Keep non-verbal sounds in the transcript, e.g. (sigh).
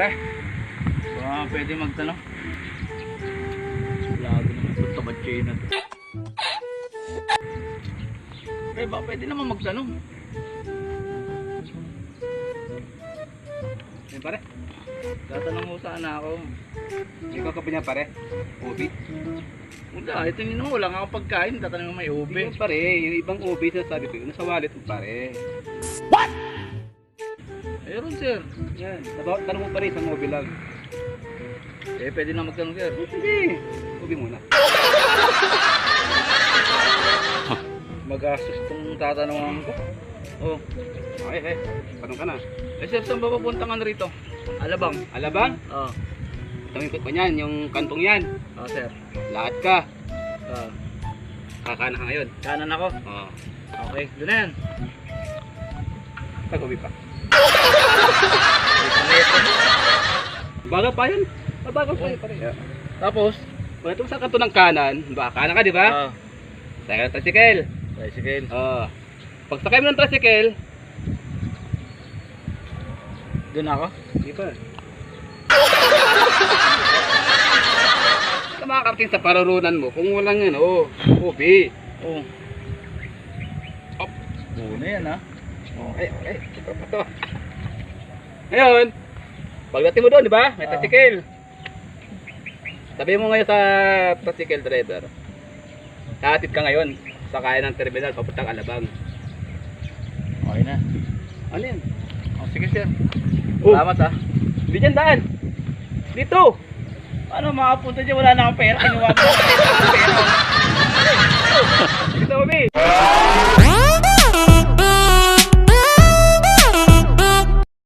Pre, baka pwede magtanong. Lago naman ito, tamad kayo na to. Pre, baka pwede naman magtanong. Yan pare. Tatanong mo sana ako. Ikaw ka pa niya pare. Ubi. Wala, ito yun mo, wala nga akong pagkain. Tatanong mo may ube. Ube pare. Yung ibang ubi sa sabi ko. Nasa wallet mo pare. Meron sir. Yan. Taba- Tanong mo pare isang ubi lang. Eh, pwede na magtanong sir. Sige. Ubi muna. (laughs) Magastos tong tatanungan ko. Oh. Okay, eh. Tanong ka na. Eh sir, saan ba papunta ka na rito? Alabang. Alabang? Oo. Tanong ko niyan. Yung kantong yan. Oh, sir. Lahat ka. Oh. Kakana ka ngayon. Kanan ako. Oo. Okay, doon na yan. Tag ubi pa. Baga pa yan. Baga pa yan pare. Yeah. Tapos, Pag ito sa kanto ng kanan, ba? Kanan ka, di ba? ah, Sakay ng tricycle. tricycle. Oo. Pag sakay mo ng tricycle, Doon ako? di ba? Sa makakarating sa parurunan mo, kung walang ano, ubi. Oo. Up. Na yan ha. Okay, okay. Ito pa to. Ngayon, pagdating mo doon, di ba? May Ah. tricycle. Sabi mo ngayon sa tricycle driver, hatid ka ngayon sa kaya ng terminal papuntang Alabang. Okay na. Ano yan? Oh, sige sir. Oh. Salamat ha. Hindi dyan daan. Dito. Paano makapunta dyan? Wala na akong pera. Kinuha ko (laughs)